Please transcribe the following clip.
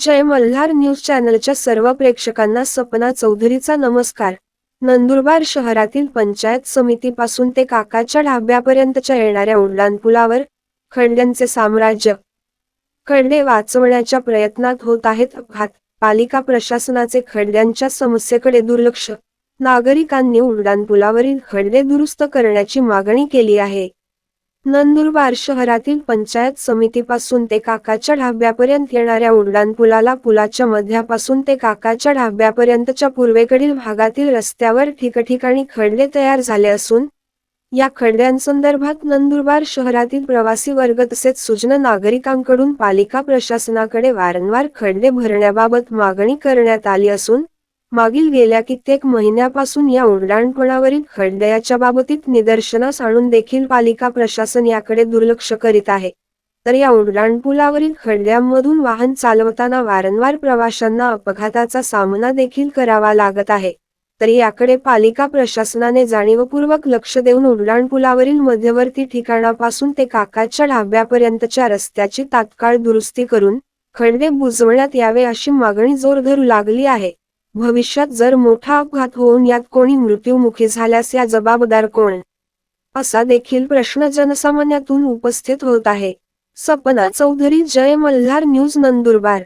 जय Malhar news चॅनलच्या सर्व प्रेक्षकांना सपना चौधरीचा नमस्कार. नंदुरबार शहरातील पंचायत समितीपासून ते काकाच्या ढाब्यापर्यंतच्या येणाऱ्या उड्डाणपुलावर खंड्यांचे साम्राज्य. खड्डे वाचवण्याच्या प्रयत्नात होत आहेत अपघात. पालिका प्रशासनाचे खड्ड्यांच्या समस्येकडे दुर्लक्ष. नागरिकांनी उड्डाणपुलावरील खड्डे दुरुस्त करण्याची मागणी केली आहे. नंदुरबार शहरातील पंचायत समितीपासून ते काकाच्या ढाब्यापर्यंत येणाऱ्या उड्डाणपुलाला पुलाच्या मध्यापासून ते काकाच्या ढाब्यापर्यंतच्या पूर्वेकडील भागातील रस्त्यावर ठिकठिकाणी खडले तयार झाले असून या खड्ड्यांसंदर्भात नंदुरबार शहरातील प्रवासी वर्ग तसेच सुजन नागरिकांकडून पालिका प्रशासनाकडे वारंवार खड्डे भरण्याबाबत मागणी करण्यात आली असून मागील गेल्या कित्येक महिन्यापासून या उड्डाणपणावरील खड्ड्याच्या बाबतीत निदर्शनास आणून देखील पालिका प्रशासन याकडे दुर्लक्ष करीत आहे. तर या उड्डाणपुलावरील खड्ड्यांमधून वाहन चालवताना वारंवार प्रवाशांना अपघाताचा सामना देखील करावा लागत आहे. तरी याकडे पालिका प्रशासनाने जाणीवपूर्वक लक्ष देऊन उड्डाणपुलावरील मध्यवर्ती ठिकाणापासून ते काकाच्या ढाब्यापर्यंतच्या रस्त्याची तात्काळ दुरुस्ती करून खड्डे बुजवण्यात यावे अशी मागणी जोर धरू लागली आहे. भविष्यात जर मोठा अपघात होऊन यात कोणी मृत्यूमुखी झाल्यास या जबाबदार कोण? असा देखील प्रश्न जनसामान्यातून उपस्थित होत आहे. सपना चौधरी जय मल्हार न्यूज नंदुरबार.